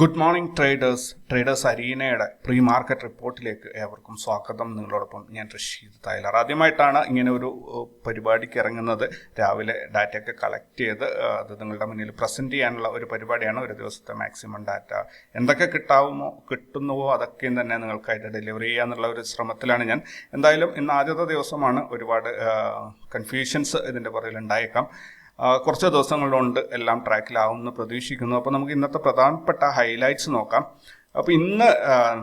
Good morning traders traders അരീനയുടെ pre market റിപ്പോർട്ടിലേക്ക് ഏവർക്കും സ്വാഗതം. നിങ്ങളോടൊപ്പം ഞാൻ റഷീദ് തായ്ലർ ആദ്യമായിട്ടാണ് ഇങ്ങനെ ഒരു പരിപാടിക്ക് ഇറങ്ങുന്നത്. രാവിലെ ഡാറ്റയൊക്കെ കളക്ട് ചെയ്ത് അത് നിങ്ങളുടെ മുന്നിൽ പ്രസന്റ് ചെയ്യാനുള്ള ഒരു പരിപാടിയാണ്. ഒരു ദിവസത്തെ മാക്സിമം ഡാറ്റ എന്തൊക്കെ കിട്ടാവുമോ കിട്ടുന്നുവോ അതൊക്കെയും തന്നെ നിങ്ങൾക്കായിട്ട് ഡെലിവറി ചെയ്യാന്നുള്ള ഒരു ശ്രമത്തിലാണ് ഞാൻ. എന്തായാലും ഇന്ന് ആദ്യത്തെ ദിവസമാണ് ഒരുപാട് കൺഫ്യൂഷൻസ് ഇതിന്റെ പുറകിൽ ഉണ്ടായേക്കാം. ആ, ദിവസങ്ങൾ കൊണ്ട് എല്ലാം ട്രാക്കിലാവുമെന്ന് പ്രതീക്ഷിക്കുന്നു. അപ്പോൾ നമുക്ക് ഇന്നത്തെ പ്രധാനപ്പെട്ട ഹൈലൈറ്റ്സ് നോക്കാം. അപ്പോൾ ഇന്ന്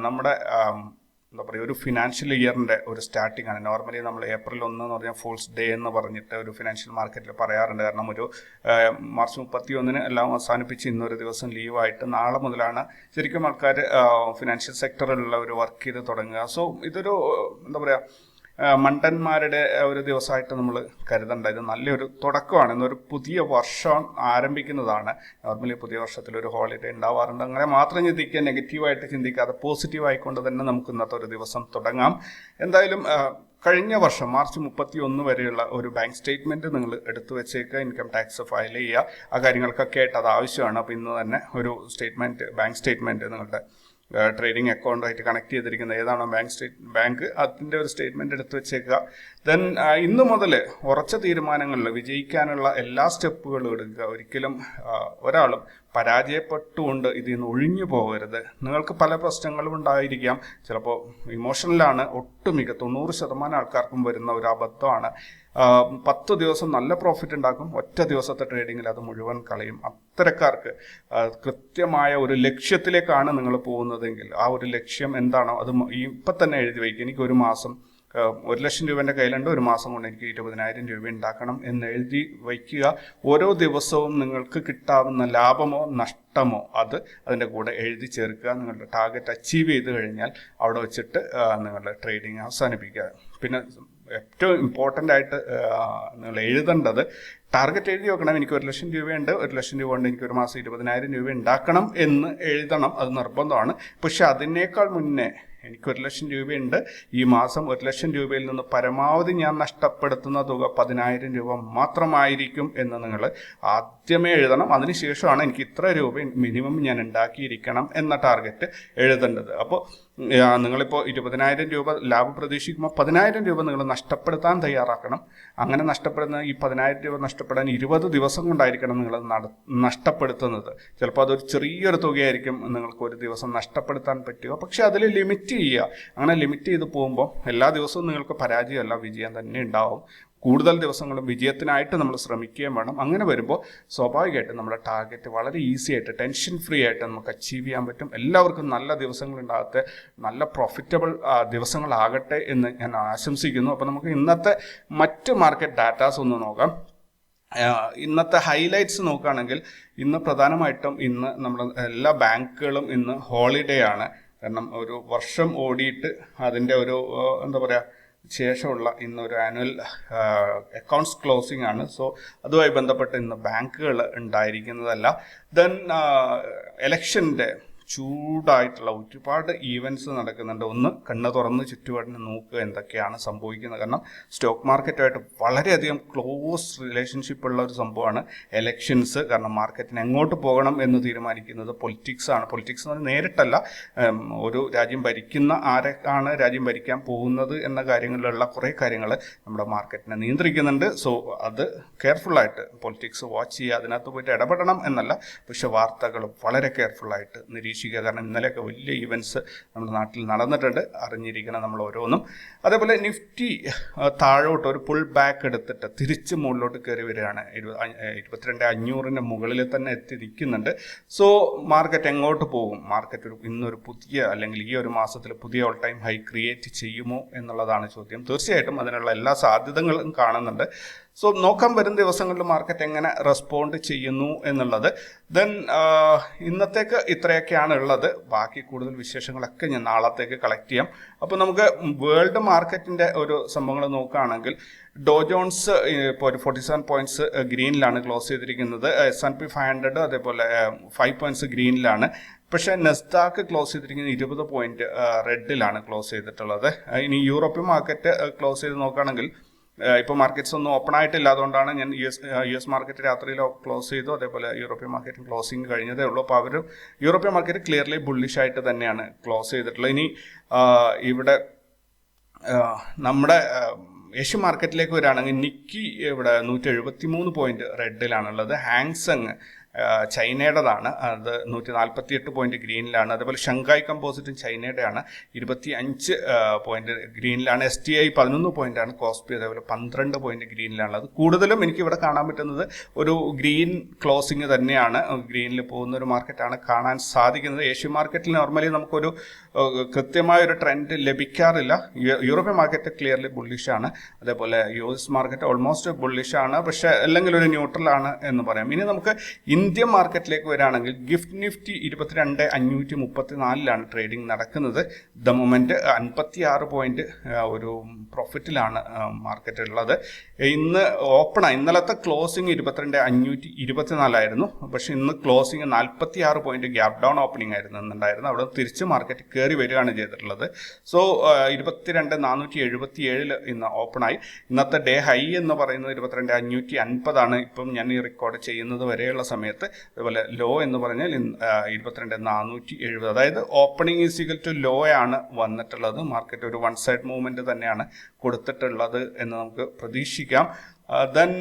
നമ്മുടെ എന്താ പറയുക ഒരു ഫിനാൻഷ്യൽ ഇയറിന്റെ ഒരു സ്റ്റാർട്ടിംഗ് ആണ്. നോർമലി നമ്മൾ ഏപ്രിൽ ഒന്ന് എന്ന് പറഞ്ഞാൽ ഫോൾസ് ഡേ എന്ന് പറഞ്ഞിട്ട് ഒരു ഫിനാൻഷ്യൽ മാർക്കറ്റിൽ പറയാറുണ്ട്. കാരണം ഒരു മാർച്ച് മുപ്പത്തി ഒന്നിന് എല്ലാം അവസാനിപ്പിച്ച് ഇന്നൊരു ദിവസം ലീവായിട്ട് നാളെ മുതലാണ് ശരിക്കും ആൾക്കാർ ഫിനാൻഷ്യൽ സെക്ടറിലുള്ള ഒരു വർക്ക് ചെയ്ത് തുടങ്ങുക. സോ ഇതൊരു എന്താ പറയുക മണ്ടന്മാരുടെ ഒരു ദിവസമായിട്ട് നമ്മൾ കരുതണ്ട. ഇത് നല്ലൊരു തുടക്കമാണ്. ഇന്നൊരു പുതിയ വർഷം ആരംഭിക്കുന്നതാണ്. നോർമലി പുതിയ വർഷത്തിൽ ഒരു ഹോളിഡേ ഉണ്ടാവാറുണ്ട്. അങ്ങനെ മാത്രം ചിന്തിക്കുക നെഗറ്റീവായിട്ട് ചിന്തിക്കാതെ പോസിറ്റീവ് ആയിക്കൊണ്ട് തന്നെ നമുക്ക് ഇന്നത്തെ ഒരു ദിവസം തുടങ്ങാം. എന്തായാലും കഴിഞ്ഞ വർഷം മാർച്ച് മുപ്പത്തി ഒന്ന് വരെയുള്ള ഒരു ബാങ്ക് സ്റ്റേറ്റ്മെന്റ് നിങ്ങൾ എടുത്തു വെച്ചേക്കുക. ഇൻകം ടാക്സ് ഫയൽ ചെയ്യുക. ആ കാര്യങ്ങൾക്കൊക്കെ ആയിട്ട് അത് ആവശ്യമാണ്. അപ്പോൾ ഇന്ന് തന്നെ ഒരു സ്റ്റേറ്റ്മെന്റ് ബാങ്ക് സ്റ്റേറ്റ്മെന്റ് നിങ്ങളുടെ ട്രേഡിംഗ് അക്കൗണ്ടായിട്ട് കണക്ട് ചെയ്തിരിക്കുന്ന ഏതാണോ ബാങ്ക് സ്റ്റേറ്റ് ബാങ്ക് അതിന്റെ ഒരു സ്റ്റേറ്റ്മെന്റ് എടുത്ത് വെച്ചേക്കുക. ദെൻ ഇന്ന് മുതൽ ഉറച്ച തീരുമാനങ്ങളിൽ വിജയിക്കാനുള്ള എല്ലാ സ്റ്റെപ്പുകളും എടുക്കുക. ഒരിക്കലും ഒരാളും പരാജയപ്പെട്ടുകൊണ്ട് ഇതിൽ നിന്ന് ഒഴിഞ്ഞു പോകരുത്. നിങ്ങൾക്ക് പല പ്രശ്നങ്ങളും ഉണ്ടായിരിക്കാം. ചിലപ്പോൾ ഇമോഷണലാണ് ഒട്ടുമിക്ക തൊണ്ണൂറ് ശതമാനം ആൾക്കാർക്കും വരുന്ന ഒരു അബദ്ധമാണ്. പത്ത് ദിവസം നല്ല പ്രോഫിറ്റ് ഉണ്ടാക്കും. ഒറ്റ ദിവസത്തെ ട്രേഡിങ്ങിൽ അത് മുഴുവൻ കളയും. അത്തരക്കാർക്ക് കൃത്യമായ ഒരു ലക്ഷ്യത്തിലേക്കാണ് നിങ്ങൾ പോകുന്നതെങ്കിൽ ആ ഒരു ലക്ഷ്യം എന്താണോ അത് ഇപ്പൊ തന്നെ എഴുതി വയ്ക്കുക എനിക്ക് ഒരു മാസം ഒരു ലക്ഷം രൂപ എന്റെ കയ്യിലുണ്ട്. ഒരു മാസം കൊണ്ട് എനിക്ക് ഇരുപതിനായിരം രൂപ ഉണ്ടാക്കണം എന്ന് എഴുതി വയ്ക്കുക. ഓരോ ദിവസവും നിങ്ങൾക്ക് കിട്ടാവുന്ന ലാഭമോ നഷ്ടമോ അത് അതിന്റെ കൂടെ എഴുതി ചേർക്കുക. നിങ്ങളുടെ ടാർഗറ്റ് അച്ചീവ് ചെയ്ത് കഴിഞ്ഞാൽ അവിടെ വെച്ചിട്ട് നിങ്ങളുടെ ട്രേഡിങ് അവസാനിപ്പിക്കുക. പിന്നെ ഏറ്റവും ഇമ്പോർട്ടന്റ് ആയിട്ട് നിങ്ങൾ എഴുതേണ്ടത് ടാർഗറ്റ് എഴുതി വെക്കണം. എനിക്ക് ഒരു ലക്ഷം രൂപയുണ്ട്. ഒരു ലക്ഷം രൂപ ഉണ്ട് എനിക്ക് ഒരു മാസം ഇരുപതിനായിരം രൂപ ഉണ്ടാക്കണം എന്ന് എഴുതണം. അത് നിർബന്ധമാണ്. പക്ഷെ അതിനേക്കാൾ മുന്നേ എനിക്ക് ഒരു ലക്ഷം രൂപയുണ്ട്. ഈ മാസം ഒരു ലക്ഷം രൂപയിൽ നിന്ന് പരമാവധി ഞാൻ നഷ്ടപ്പെടുത്തുന്ന തുക പതിനായിരം രൂപ മാത്രമായിരിക്കും എന്ന് നിങ്ങൾ ആദ്യമേ എഴുതണം. അതിനുശേഷമാണ് എനിക്ക് ഇത്ര രൂപ മിനിമം ഞാൻ ഉണ്ടാക്കിയിരിക്കണം എന്ന ടാർഗറ്റ് എഴുതേണ്ടത്. അപ്പോൾ നിങ്ങളിപ്പോൾ ഇരുപതിനായിരം രൂപ ലാഭം പ്രതീക്ഷിക്കുമ്പോൾ പതിനായിരം രൂപ നിങ്ങൾ നഷ്ടപ്പെടുത്താൻ തയ്യാറാക്കണം. അങ്ങനെ നഷ്ടപ്പെടുന്ന ഈ പതിനായിരം രൂപ നഷ്ടപ്പെടാൻ ഇരുപത് ദിവസം കൊണ്ടായിരിക്കണം നിങ്ങൾ നട നഷ്ടപ്പെടുത്തുന്നത്. ചിലപ്പോൾ അതൊരു ചെറിയൊരു തുകയായിരിക്കും നിങ്ങൾക്ക് ഒരു ദിവസം നഷ്ടപ്പെടുത്താൻ പറ്റുക. പക്ഷേ അതിൽ ലിമിറ്റ് ചെയ്യുക. അങ്ങനെ ലിമിറ്റ് ചെയ്ത് പോകുമ്പോൾ എല്ലാ ദിവസവും നിങ്ങൾക്ക് പരാജയമല്ല വിജയം തന്നെ ഉണ്ടാവും. കൂടുതൽ ദിവസങ്ങളും വിജയത്തിനായിട്ട് നമ്മൾ ശ്രമിക്കുകയും വേണം. അങ്ങനെ വരുമ്പോൾ സ്വാഭാവികമായിട്ടും നമ്മുടെ ടാർഗറ്റ് വളരെ ഈസി ആയിട്ട് ടെൻഷൻ ഫ്രീ ആയിട്ട് നമുക്ക് അച്ചീവ് ചെയ്യാൻ പറ്റും. എല്ലാവർക്കും നല്ല ദിവസങ്ങളുണ്ടാകട്ടെ നല്ല പ്രോഫിറ്റബിൾ ദിവസങ്ങളാകട്ടെ എന്ന് ഞാൻ ആശംസിക്കുന്നു. അപ്പോൾ നമുക്ക് ഇന്നത്തെ മറ്റ് മാർക്കറ്റ് ഡാറ്റാസ് ഒന്ന് നോക്കാം. ഇന്നത്തെ ഹൈലൈറ്റ്സ് നോക്കുകയാണെങ്കിൽ ഇന്ന് പ്രധാനമായിട്ടും ഇന്ന് നമ്മൾ എല്ലാ ബാങ്കുകളും ഇന്ന് ഹോളിഡേ ആണ്. കാരണം ഒരു വർഷം ഓടിയിട്ട് അതിന്റെ ഒരു എന്താ പറയുക ശേഷമുള്ള ഇന്നൊരു ആനുവൽ അക്കൗണ്ട്സ് ക്ലോസിംഗ് ആണ്. സോ അതുമായി ബന്ധപ്പെട്ട് ഇന്ന് ബാങ്കുകൾ ഉണ്ടായിരിക്കുന്നതല്ല. ദെൻ എലക്ഷന്റെ ചൂടായിട്ടുള്ള ഒരുപാട് ഈവന്റ്സ് നടക്കുന്നുണ്ട്. ഒന്ന് കണ്ണ് തുറന്ന് ചുറ്റുപാടിന് നോക്കുക എന്തൊക്കെയാണ് സംഭവിക്കുന്നത്. കാരണം സ്റ്റോക്ക് മാർക്കറ്റുമായിട്ട് വളരെയധികം ക്ലോസ് റിലേഷൻഷിപ്പ് ഉള്ള ഒരു സംഭവമാണ് എലക്ഷൻസ് കാരണം മാർക്കറ്റിന് എങ്ങോട്ട് പോകണം എന്ന് തീരുമാനിക്കുന്നത് പൊളിറ്റിക്സ് ആണ്. പൊളിറ്റിക്സ് എന്ന് പറഞ്ഞാൽ നേരിട്ടല്ല ഒരു രാജ്യം ഭരിക്കുന്ന ആരാണ് രാജ്യം ഭരിക്കാൻ പോകുന്നത് എന്ന കാര്യങ്ങളിലുള്ള കുറേ കാര്യങ്ങൾ നമ്മുടെ മാർക്കറ്റിനെ നിയന്ത്രിക്കുന്നുണ്ട്. സോ അത് കെയർഫുള്ളായിട്ട് പൊളിറ്റിക്സ് വാച്ച് ചെയ്യുക. അതിനകത്ത് പോയിട്ട് ഇടപെടണം എന്നല്ല പക്ഷെ വാർത്തകൾ വളരെ കെയർഫുള്ളായിട്ട് നിരീക്ഷിക്കുക. കാരണം ഇന്നലെയൊക്കെ വലിയ ഇവന്റ്സ് നമ്മുടെ നാട്ടിൽ നടന്നിട്ടുണ്ട്. അറിഞ്ഞിരിക്കണം നമ്മൾ ഓരോന്നും. അതേപോലെ നിഫ്റ്റി താഴോട്ട് ഒരു പുൾ ബാക്ക് എടുത്തിട്ട് തിരിച്ച് മുകളിലോട്ട് കയറി വരികയാണ്. ഇരുപത്തിരണ്ട് അഞ്ഞൂറിന്റെ മുകളിൽ തന്നെ എത്തി നിൽക്കുന്നുണ്ട്. സോ മാർക്കറ്റ് എങ്ങോട്ട് പോകും? മാർക്കറ്റ് ഒരു ഇന്നൊരു പുതിയ അല്ലെങ്കിൽ ഈ ഒരു മാസത്തിൽ പുതിയ ഓൾ ടൈം ഹൈ ക്രിയേറ്റ് ചെയ്യുമോ എന്നുള്ളതാണ് ചോദ്യം. തീർച്ചയായിട്ടും അതിനുള്ള എല്ലാ സാധ്യതകളും കാണുന്നുണ്ട്. സോ നോക്കാൻ വരും ദിവസങ്ങളിൽ മാർക്കറ്റ് എങ്ങനെ റെസ്പോണ്ട് ചെയ്യുന്നു എന്നുള്ളത്. ദെൻ ഇന്നത്തേക്ക് ഇത്രയൊക്കെയാണ് ഉള്ളത്. ബാക്കി കൂടുതൽ വിശേഷങ്ങളൊക്കെ ഞാൻ നാളത്തേക്ക് കളക്ട് ചെയ്യാം. അപ്പോൾ നമുക്ക് വേൾഡ് മാർക്കറ്റിന്റെ ഒരു സംഭവങ്ങൾ നോക്കുകയാണെങ്കിൽ ഡോ ജോൺസ് ഇപ്പോൾ ഒരു ഫോർട്ടി സെവൻ പോയിന്റ്സ് ഗ്രീനിലാണ് ക്ലോസ് ചെയ്തിരിക്കുന്നത്. S N P five hundred അതേപോലെ ഫൈവ് പോയിന്റ്സ് ഗ്രീനിലാണ്. പക്ഷേ നെസ്ഡാക്ക് ക്ലോസ് ചെയ്തിരിക്കുന്നത് ഇരുപത് പോയിന്റ് റെഡിലാണ് ക്ലോസ് ചെയ്തിട്ടുള്ളത്. ഇനി യൂറോപ്യൻ മാർക്കറ്റ് ക്ലോസ് ചെയ്ത് നോക്കുകയാണെങ്കിൽ ഇപ്പോൾ മാർക്കറ്റ്സ് ഒന്നും ഓപ്പൺ ആയിട്ടില്ല അതുകൊണ്ടാണ് ഞാൻ U S U S market രാത്രിയിൽ ക്ലോസ് ചെയ്തു. അതേപോലെ യൂറോപ്യൻ മാർക്കറ്റ് ക്ലോസിങ് കഴിഞ്ഞതേ ഉള്ളൂ. അപ്പോൾ അവർ യൂറോപ്യൻ മാർക്കറ്റ് ക്ലിയർലി ബുള്ളിഷ് ആയിട്ട് തന്നെയാണ് ക്ലോസ് ചെയ്തിട്ടുള്ളത്. ഇനി ഇവിടെ നമ്മുടെ ഏഷ്യൻ മാർക്കറ്റിലേക്ക് വരികയാണെങ്കിൽ നിക്കി ഇവിടെ നൂറ്റി എഴുപത്തി മൂന്ന് പോയിന്റ് റെഡിലാണുള്ളത് ഹാങ്സങ് ചൈനയുടേതാണ്. അത് നൂറ്റി നാൽപ്പത്തി എട്ട് പോയിന്റ് ഗ്രീനിലാണ്. അതേപോലെ ഷങ്കായ് കമ്പോസിറ്റും ചൈനയുടെയാണ് ഇരുപത്തി അഞ്ച് പോയിന്റ് ഗ്രീനിലാണ്. എസ് ടി ഐ പതിനൊന്ന് പോയിന്റാണ് കോസ്പി അതേപോലെ പന്ത്രണ്ട് പോയിന്റ് ഗ്രീനിലാണ്. അത് കൂടുതലും എനിക്ക് ഇവിടെ കാണാൻ പറ്റുന്നത് ഒരു ഗ്രീൻ ക്ലോസിങ് തന്നെയാണ്. ഗ്രീനിൽ പോകുന്ന ഒരു മാർക്കറ്റാണ് കാണാൻ സാധിക്കുന്നത്. ഏഷ്യൻ മാർക്കറ്റിൽ നോർമലി നമുക്കൊരു കൃത്യമായ ഒരു ട്രെൻഡ് ലഭിക്കാറില്ല. യൂറോപ്യൻ മാർക്കറ്റ് ക്ലിയർലി ബുള്ളിഷ് ആണ്. അതേപോലെ U S market almost bullish ആണ്. പക്ഷേ അല്ലെങ്കിൽ ഒരു ന്യൂട്രൽ ആണ് എന്ന് പറയാം. ഇനി നമുക്ക് ഇന്ത്യൻ മാർക്കറ്റിലേക്ക് വരാണെങ്കിൽ ഗിഫ്റ്റ് നിഫ്റ്റി ഇരുപത്തിരണ്ട് അഞ്ഞൂറ്റി മുപ്പത്തി നാലിലാണ് ട്രേഡിംഗ് നടക്കുന്നത്. ദ മൊമെന്റ് അൻപത്തി ആറ് പോയിന്റ് ഒരു പ്രോഫിറ്റിലാണ് മാർക്കറ്റ് ഉള്ളത് ഇന്ന് ഓപ്പൺ ഇന്നലത്തെ ക്ലോസിംഗ് ഇരുപത്തിരണ്ട് അഞ്ഞൂറ്റി ഇരുപത്തിനാലായിരുന്നു. പക്ഷെ ഇന്ന് ക്ലോസിംഗ് നാൽപ്പത്തി ആറ് പോയിന്റ് ഗ്യാപ് ഡൗൺ ഓപ്പണിംഗ് ആയിരുന്നു എന്നുണ്ടായിരുന്നു. അവിടെ തിരിച്ച് മാർക്കറ്റ് കയറി വരികയാണ് ചെയ്തിട്ടുള്ളത്. സോ ഇരുപത്തിരണ്ട് നാനൂറ്റി എഴുപത്തി ഏഴിൽ ഇന്ന് ഓപ്പണായി ഇന്നത്തെ ഡേ ഹൈ എന്ന് പറയുന്നത് ഇരുപത്തിരണ്ട് അഞ്ഞൂറ്റി അൻപതാണ്. ഇപ്പം ഞാൻ ഈ റെക്കോർഡ് ചെയ്യുന്നത് വരെയുള്ള സമയത്ത് അതുപോലെ ലോ എന്ന് പറഞ്ഞാൽ ഇരുപത്തിരണ്ട് നാനൂറ്റി എഴുപത്. അതായത് ഓപ്പണിംഗ് ഈസിക്കൽ ടു ലോ ആണ് വന്നിട്ടുള്ളത്. മാർക്കറ്റ് ഒരു വൺ സൈഡ് മൂവ്മെന്റ് തന്നെയാണ് കൊടുത്തിട്ടുള്ളത് എന്ന് നമുക്ക് പ്രതീക്ഷിക്കാം. ദെൻ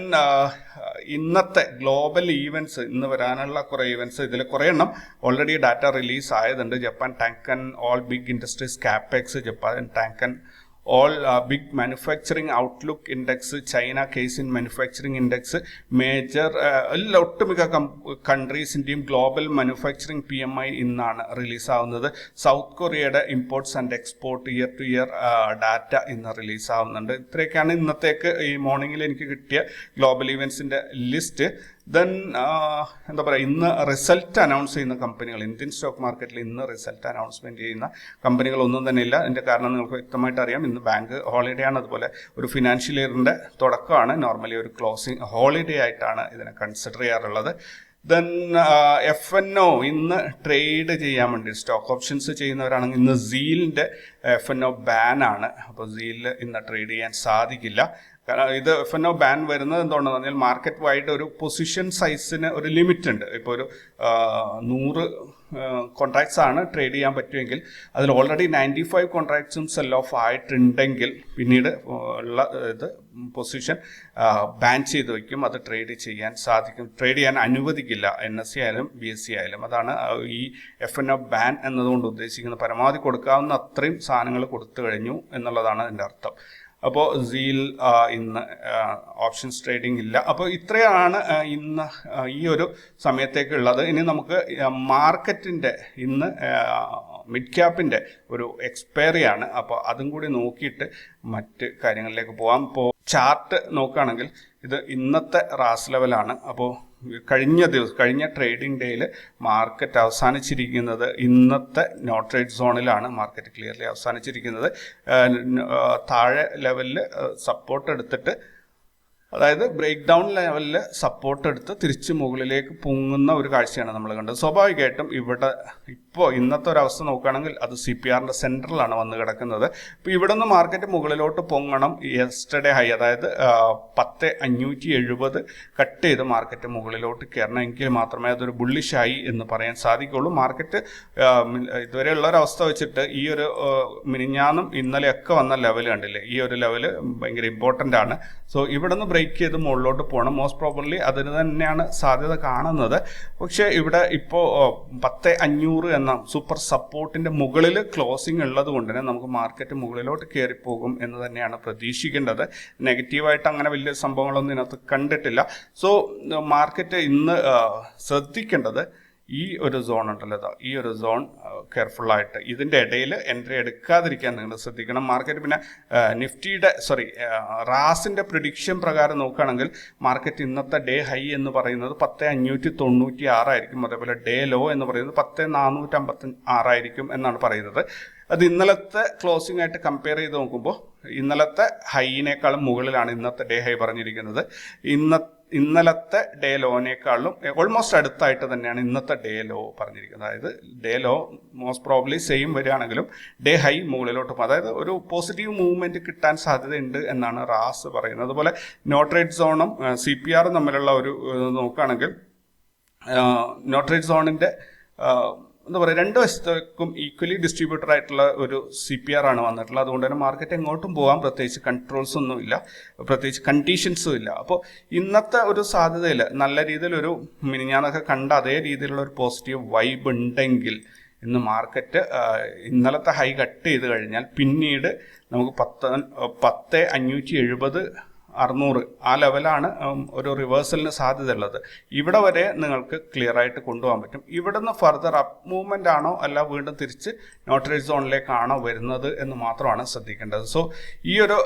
ഇന്നത്തെ ഗ്ലോബൽ ഈവൻസ് ഇന്ന് വരാനുള്ള കുറേ ഈവൻസ് ഇതിൽ കുറേ എണ്ണം already data release ആയതുണ്ട്. Japan Tankan all big industries capex Japan Tankan all big manufacturing outlook index China Caixin manufacturing index major എല്ലാ ഒട്ടുമിക്ക കൺട്രീസിന്റെയും global manufacturing P M I ഇന്നാണ് റിലീസാവുന്നത് സൗത്ത് കൊറിയയുടെ imports and export year to year data ഇന്ന് റിലീസാവുന്നുണ്ട് ഇത്രയൊക്കെയാണ് ഇന്നത്തേക്ക് ഈ മോർണിംഗിൽ എനിക്ക് കിട്ടിയ ഗ്ലോബൽ ഇവൻസിന്റെ ലിസ്റ്റ് ദെൻ എന്താ പറയുക ഇന്ന് റിസൾട്ട് അനൗൺസ് ചെയ്യുന്ന കമ്പനികൾ ഇന്ത്യൻ സ്റ്റോക്ക് മാർക്കറ്റിൽ ഇന്ന് റിസൾട്ട് അനൗൺസ്മെന്റ് ചെയ്യുന്ന കമ്പനികൾ ഒന്നും തന്നെ ഇല്ല. അതിന്റെ കാരണം നിങ്ങൾക്ക് വ്യക്തമായിട്ട് അറിയാം. ഇന്ന് ബാങ്ക് ഹോളിഡേ ആണ്. അതുപോലെ ഒരു ഫിനാൻഷ്യൽ ഇയറിന്റെ തുടക്കമാണ്. നോർമലി ഒരു ക്ലോസിംഗ് ഹോളിഡേ ആയിട്ടാണ് ഇതിനെ കൺസിഡർ ചെയ്യാറുള്ളത്. ദെൻ എഫ് എൻ ഒ ഇന്ന് ട്രേഡ് ചെയ്യാൻ വേണ്ടി സ്റ്റോക്ക് ഓപ്ഷൻസ് ചെയ്യുന്നവരാണെങ്കിൽ ഇന്ന് സീലിന്റെ എഫ് എൻ ഒ ബാൻ ആണ്. അപ്പോൾ സീലിൽ ഇന്ന് ട്രേഡ് ചെയ്യാൻ സാധിക്കില്ല. കാരണം ഇത് എഫ് എൻ ഒ ബാൻ വരുന്നത് എന്തുകൊണ്ടെന്ന് പറഞ്ഞാൽ മാർക്കറ്റ് വൈഡ് ഒരു പൊസിഷൻ സൈസിന് ഒരു ലിമിറ്റ് ഉണ്ട്. ഇപ്പോൾ ഒരു നൂറ് കോൺട്രാക്ട്സ് ആണ് ട്രേഡ് ചെയ്യാൻ പറ്റുമെങ്കിൽ അതിൽ ഓൾറെഡി നയന്റി ഫൈവ് കോൺട്രാക്ട്സും സെൽ ഓഫ് ആയിട്ടുണ്ടെങ്കിൽ പിന്നീട് ഉള്ള ഇത് പൊസിഷൻ ബാൻ ചെയ്ത് വയ്ക്കും അത് ട്രേഡ് ചെയ്യാൻ സാധിക്കും. ട്രേഡ് ചെയ്യാൻ അനുവദിക്കില്ല. എൻ എസ് സി ആയാലും ബി എസ് സി ആയാലും. അതാണ് ഈ എഫ് എൻ ഒ ബാൻ എന്നതുകൊണ്ട് ഉദ്ദേശിക്കുന്നത്. പരമാവധി കൊടുക്കാവുന്ന അത്രയും സാധനങ്ങൾ കൊടുത്തു കഴിഞ്ഞു എന്നുള്ളതാണ് അതിന്റെ അർത്ഥം. അപ്പോൾ സീൽ ഇന്ന് ഓപ്ഷൻസ് ട്രേഡിംഗ് ഇല്ല. അപ്പോൾ ഇത്രയാണ് ഇന്ന് ഈ ഒരു സമയത്തേക്കുള്ളത്. ഇനി നമുക്ക് മാർക്കറ്റിന്റെ ഇന്ന് മിഡ് ക്യാപ്പിന്റെ ഒരു എക്സ്പയറി ആണ് അപ്പോൾ അതും കൂടി നോക്കിയിട്ട് മറ്റ് കാര്യങ്ങളിലേക്ക് പോകാം ഇപ്പോൾ ചാർട്ട് നോക്കുകയാണെങ്കിൽ ഇത് ഇന്നത്തെ റാസ് ലെവലാണ് അപ്പോൾ കഴിഞ്ഞ ദിവസം കഴിഞ്ഞ ട്രേഡിംഗ് ഡേയിൽ മാർക്കറ്റ് അവസാനിച്ചിരിക്കുന്നത് ഇന്നത്തെ നോ ട്രേഡ് സോണിലാണ് മാർക്കറ്റ് ക്ലിയർലി അവസാനിച്ചിരിക്കുന്നത്. താഴെ ലെവലിൽ സപ്പോർട്ട് എടുത്തിട്ട് അതായത് ബ്രേക്ക് ഡൗൺ ലെവലിൽ സപ്പോർട്ട് എടുത്ത് തിരിച്ച് മുകളിലേക്ക് പൊങ്ങുന്ന ഒരു കാഴ്ചയാണ് നമ്മൾ കണ്ടത്. സ്വാഭാവികമായിട്ടും ഇവിടെ ഇപ്പോൾ ഇന്നത്തെ ഒരു അവസ്ഥ നോക്കുകയാണെങ്കിൽ അത് സി പി ആറിന്റെ സെന്ററിലാണ് വന്ന് കിടക്കുന്നത്. ഇപ്പോൾ ഇവിടെ നിന്ന് മാർക്കറ്റ് മുകളിലോട്ട് പൊങ്ങണം. യെസ്റ്റർഡേ ഹൈ അതായത് പത്ത് അഞ്ഞൂറ്റി എഴുപത് കട്ട് ചെയ്ത് മാർക്കറ്റ് മുകളിലോട്ട് കയറണമെങ്കിൽ മാത്രമേ അതൊരു ബുള്ളിഷായി എന്ന് പറയാൻ സാധിക്കുള്ളൂ മാർക്കറ്റ് ഇതുവരെയുള്ള ഒരു അവസ്ഥ വെച്ചിട്ട് ഈ ഒരു മിനിഞ്ഞാന്നും ഇന്നലെയൊക്കെ വന്ന ലെവൽ കണ്ടില്ലേ? ഈ ഒരു ലെവൽ ഭയങ്കര ഇമ്പോർട്ടന്റ് ആണ്. സോ ഇവിടെ നിന്ന് ബ്രേക്ക് ചെയ്ത് മുകളിലോട്ട് പോകണം. മോസ്റ്റ് പ്രോബബ്ലി അതിന് തന്നെയാണ് സാധ്യത കാണുന്നത്. പക്ഷേ ഇവിടെ ഇപ്പോൾ പത്ത് അഞ്ഞൂറ് എന്ന സൂപ്പർ സപ്പോർട്ടിന്റെ മുകളിൽ ക്ലോസിംഗ് ഉള്ളത് കൊണ്ട് തന്നെ നമുക്ക് മാർക്കറ്റ് മുകളിലോട്ട് കയറിപ്പോകും എന്ന് തന്നെയാണ് പ്രതീക്ഷിക്കേണ്ടത്. നെഗറ്റീവായിട്ട് അങ്ങനെ വലിയ സംഭവങ്ങളൊന്നും ഇതിനകത്ത് കണ്ടിട്ടില്ല. സോ മാർക്കറ്റ് ഇന്ന് ശ്രദ്ധിക്കേണ്ടത് ഈ ഒരു സോൺ ഉണ്ടല്ലോ ഈ ഒരു സോൺ കെയർഫുള്ളായിട്ട് ഇതിന്റെ ഇടയിൽ എൻട്രി എടുക്കാതിരിക്കാൻ നിങ്ങൾ ശ്രദ്ധിക്കണം. മാർക്കറ്റ് പിന്നെ നിഫ്റ്റിയുടെ സോറി റാസിന്റെ പ്രിഡിക്ഷൻ പ്രകാരം നോക്കുകയാണെങ്കിൽ മാർക്കറ്റ് ഇന്നത്തെ ഡേ ഹൈ എന്ന് പറയുന്നത് പത്ത് അഞ്ഞൂറ്റി തൊണ്ണൂറ്റി ആറായിരിക്കും അതേപോലെ ഡേ ലോ എന്ന് പറയുന്നത് പത്ത് നാനൂറ്റി അമ്പത്തി ആറായിരിക്കും എന്നാണ് പറയുന്നത്. അത് ഇന്നലത്തെ ക്ലോസിംഗ് ആയിട്ട് കമ്പയർ ചെയ്ത് നോക്കുമ്പോൾ ഇന്നലത്തെ ഹൈനേക്കാളും മുകളിലാണ് ഇന്നത്തെ ഡേ ഹൈ പറഞ്ഞിരിക്കുന്നത്. ഇന്ന ഇന്നലത്തെ ഡേ ലോനേക്കാളും ഓൾമോസ്റ്റ് അടുത്തായിട്ട് തന്നെയാണ് ഇന്നത്തെ ഡേ ലോ പറഞ്ഞിരിക്കുന്നത്. അതായത് day low most probably same വരികയാണെങ്കിലും day high മുകളിലോട്ട് പോകും അതായത് ഒരു പോസിറ്റീവ് മൂവ്മെന്റ് കിട്ടാൻ സാധ്യതയുണ്ട് എന്നാണ് റാസ് പറയുന്നത്. അതുപോലെ നോട്രേറ്റ് സോണും സി പി ആറും തമ്മിലുള്ള ഒരു നോക്കുകയാണെങ്കിൽ നോട്രേറ്റ് സോണിന്റെ എന്താ പറയുക രണ്ട് വശത്തേക്കും ഈക്വലി ഡിസ്ട്രിബ്യൂട്ടർ ആയിട്ടുള്ള ഒരു സി പി ആർ ആണ് വന്നിട്ടുള്ളത്. അതുകൊണ്ട് തന്നെ മാർക്കറ്റ് എങ്ങോട്ടും പോകാൻ പ്രത്യേകിച്ച് കൺട്രോൾസ് ഒന്നും ഇല്ല. പ്രത്യേകിച്ച് കണ്ടീഷൻസും ഇല്ല. അപ്പോൾ ഇന്നത്തെ ഒരു സാധ്യതയിൽ നല്ല രീതിയിലൊരു മിനിഞ്ഞാന്നൊക്കെ കണ്ട അതേ രീതിയിലുള്ള ഒരു പോസിറ്റീവ് വൈബ് ഉണ്ടെങ്കിൽ ഇന്ന് മാർക്കറ്റ് ഇന്നലത്തെ ഹൈ കട്ട് ചെയ്ത് കഴിഞ്ഞാൽ പിന്നീട് നമുക്ക് പത്ത് പത്ത് അഞ്ഞൂറ്റി എഴുപത് അറുന്നൂറ്. ആ ലെവലാണ് ഒരു റിവേഴ്സലിന് സാധ്യതയുള്ളത്. ഇവിടെ വരെ നിങ്ങൾക്ക് ക്ലിയർ ആയിട്ട് കൊണ്ടുപോകാൻ പറ്റും. ഇവിടുന്ന് ഫർദർ അപ്പ് മൂവ്മെന്റ് ആണോ അല്ല വീണ്ടും തിരിച്ച് നോട്ടറേജ് സോണിലേക്കാണോ വരുന്നത് എന്ന് മാത്രമാണ് ശ്രദ്ധിക്കേണ്ടത്. സോ ഈ ഒരു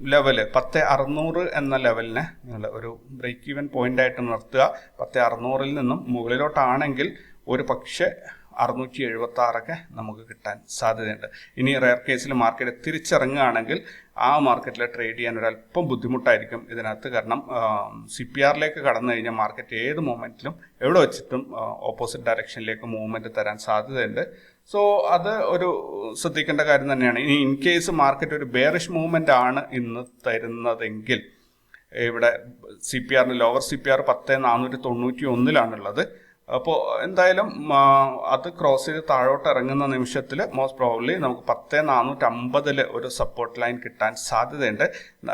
ലെവൽ പത്ത് അറുന്നൂറ് എന്ന ലെവലിനെ നിങ്ങൾ ഒരു ബ്രേക്ക് ഈവൻ പോയിന്റ് ആയിട്ട് നിർത്തുക. പത്ത് അറുന്നൂറിൽ നിന്നും മുകളിലോട്ടാണെങ്കിൽ ഒരു പക്ഷേ അറുന്നൂറ്റി എഴുപത്തി ആറൊക്കെ നമുക്ക് കിട്ടാൻ സാധ്യതയുണ്ട്. ഇനി റെയർ കേസിൽ മാർക്കറ്റ് തിരിച്ചിറങ്ങുകയാണെങ്കിൽ ആ മാർക്കറ്റിൽ ട്രേഡ് ചെയ്യാൻ ഒരല്പം ബുദ്ധിമുട്ടായിരിക്കും ഇതിനകത്ത്. കാരണം സി പി ആറിലേക്ക് കടന്നു കഴിഞ്ഞാൽ മാർക്കറ്റ് ഏത് മൊമെന്റിലും എവിടെ വെച്ചിട്ടും ഓപ്പോസിറ്റ് ഡയറക്ഷനിലേക്ക് മൂവ്മെന്റ് തരാൻ സാധ്യതയുണ്ട്. സോ അത് ഒരു ശ്രദ്ധിക്കേണ്ട കാര്യം തന്നെയാണ്. ഇനി ഇൻ കേസ് മാർക്കറ്റ് ഒരു ബെയറിഷ് മൂവ്മെന്റ് ആണ് ഇന്ന് തരുന്നതെങ്കിൽ ഇവിടെ സി പി ആറിന് ലോവർ സി പി ആർ പത്ത് നാനൂറ്റി തൊണ്ണൂറ്റി ഒന്നിലാണുള്ളത് അപ്പോൾ എന്തായാലും അത് ക്രോസ് ചെയ്ത് താഴോട്ട് ഇറങ്ങുന്ന നിമിഷത്തിൽ മോസ്റ്റ് പ്രോബ്ലി നമുക്ക് പത്ത് നാനൂറ്റി അമ്പതിൽ ഒരു സപ്പോർട്ട് ലൈൻ കിട്ടാൻ സാധ്യതയുണ്ട്.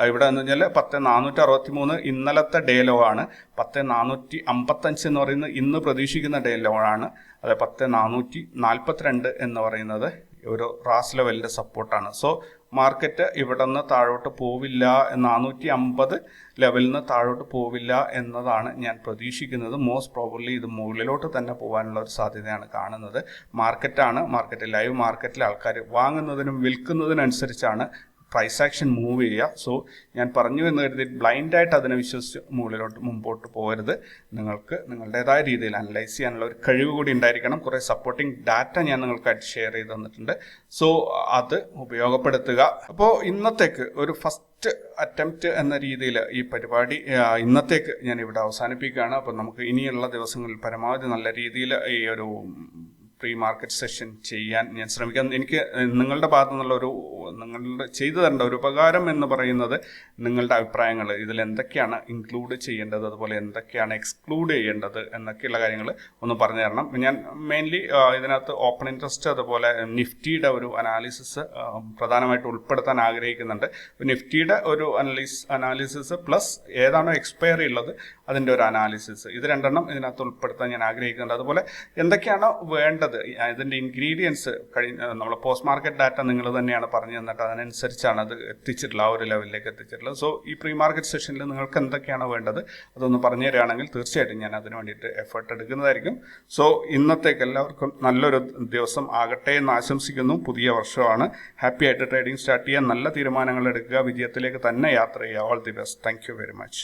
ഇവിടെ എന്ന് പറഞ്ഞാൽ പത്ത് നാനൂറ്റി അറുപത്തി മൂന്ന് ഇന്നലത്തെ ഡേ ലോ ആണ്. പത്ത് നാനൂറ്റി അമ്പത്തഞ്ച് എന്ന് പറയുന്നത് ഇന്ന് പ്രതീക്ഷിക്കുന്ന ഡേ ലോ ആണ്. അതെ പത്ത് നാനൂറ്റി നാൽപ്പത്തിരണ്ട് എന്ന് പറയുന്നത് ഒരു റാസ് ലെവലിന്റെ സപ്പോർട്ടാണ് സോ മാർക്കറ്റ് ഇവിടെ നിന്ന് താഴോട്ട് പോവില്ല നാനൂറ്റി അമ്പത് ലെവലിൽ നിന്ന് താഴോട്ട് പോവില്ല എന്നതാണ് ഞാൻ പ്രതീക്ഷിക്കുന്നത്. മോസ്റ്റ് പ്രോബബ്ലി ഇത് മുകളിലോട്ട് തന്നെ പോകാനുള്ള ഒരു സാധ്യതയാണ് കാണുന്നത്. മാർക്കറ്റാണ് മാർക്കറ്റ് ലൈവ് മാർക്കറ്റിൽ ആൾക്കാർ വാങ്ങുന്നതിനും വിൽക്കുന്നതിനനുസരിച്ചാണ് പ്രൈസ് ആക്ഷൻ മൂവ് ചെയ്യുക. സോ ഞാൻ പറഞ്ഞു എന്ന് കരുതി ബ്ലൈൻഡായിട്ട് അതിനെ വിശ്വസിച്ച് മുകളിലോട്ട് മുമ്പോട്ട് പോകരുത്. നിങ്ങൾക്ക് നിങ്ങളുടേതായ രീതിയിൽ അനലൈസ് ചെയ്യാനുള്ള ഒരു കഴിവ് കൂടി ഉണ്ടായിരിക്കണം. കുറേ സപ്പോർട്ടിംഗ് ഡാറ്റ ഞാൻ നിങ്ങൾക്കായിട്ട് ഷെയർ ചെയ്ത് തന്നിട്ടുണ്ട്. സോ അത് ഉപയോഗപ്പെടുത്തുക. അപ്പോൾ ഇന്നത്തേക്ക് ഒരു ഫസ്റ്റ് അറ്റംപ്റ്റ് എന്ന രീതിയിൽ ഈ പരിപാടി ഇന്നത്തേക്ക് ഞാൻ ഇവിടെ അവസാനിപ്പിക്കുകയാണ്. അപ്പോൾ നമുക്ക് ഇനിയുള്ള ദിവസങ്ങളിൽ പരമാവധി നല്ല രീതിയിൽ ഈ ഒരു പ്രീ മാർക്കറ്റ് സെഷൻ ചെയ്യാൻ ഞാൻ ശ്രമിക്കാം എനിക്ക് നിങ്ങളുടെ ഭാഗത്തു നിന്നുള്ള ഒരു നിങ്ങളുടെ ചെയ്തു തരേണ്ട ഒരു ഉപകാരം എന്ന് പറയുന്നത് നിങ്ങളുടെ അഭിപ്രായങ്ങൾ. ഇതിൽ എന്തൊക്കെയാണ് ഇൻക്ലൂഡ് ചെയ്യേണ്ടത്? അതുപോലെ എന്തൊക്കെയാണ് എക്സ്ക്ലൂഡ് ചെയ്യേണ്ടത്? എന്നൊക്കെയുള്ള കാര്യങ്ങൾ ഒന്ന് പറഞ്ഞു തരണം. ഞാൻ മെയിൻലി ഇതിനകത്ത് ഓപ്പൺ ഇൻട്രസ്റ്റ് അതുപോലെ നിഫ്റ്റിയുടെ ഒരു അനാലിസിസ് പ്രധാനമായിട്ട് ഉൾപ്പെടുത്താൻ ആഗ്രഹിക്കുന്നുണ്ട്. നിഫ്റ്റിയുടെ ഒരു അനാലിസ് അനാലിസിസ് പ്ലസ് ഏതാണോ എക്സ്പയറി ഉള്ളത് അതിന്റെ ഒരു അനാലിസിസ് ഇത് രണ്ടെണ്ണം ഇതിനകത്ത് ഉൾപ്പെടുത്താൻ ഞാൻ ആഗ്രഹിക്കുന്നുണ്ട്. അതുപോലെ എന്തൊക്കെയാണ് വേണ്ടത്? ഇതിന്റെ ഇൻഗ്രീഡിയൻസ് കഴിഞ്ഞ നമ്മൾ പോസ്റ്റ് മാർക്കറ്റ് ഡാറ്റ നിങ്ങൾ തന്നെയാണ് പറഞ്ഞു തന്നിട്ട് അതിനനുസരിച്ചാണ് അത് എത്തിച്ചിട്ടുള്ളത് ആ ഒരു ലെവലിലേക്ക് എത്തിച്ചിട്ടുള്ളത്. സോ ഈ പ്രീ മാർക്കറ്റ് സെഷനിൽ നിങ്ങൾക്ക് എന്തൊക്കെയാണ് വേണ്ടത് അതൊന്ന് പറഞ്ഞു തരികയാണെങ്കിൽ തീർച്ചയായിട്ടും ഞാൻ അതിന് വേണ്ടിയിട്ട് എഫേർട്ട് എടുക്കുന്നതായിരിക്കും. സോ ഇന്നത്തേക്ക് എല്ലാവർക്കും നല്ലൊരു ദിവസം ആകട്ടെ എന്ന് ആശംസിക്കുന്നു. പുതിയ വർഷമാണ്. ഹാപ്പി ആയിട്ട് ട്രേഡിംഗ് സ്റ്റാർട്ട് ചെയ്യാൻ നല്ല തീരുമാനങ്ങൾ എടുക്കുക. വിജയത്തിലേക്ക് തന്നെ യാത്ര ചെയ്യുക. All the best thank very much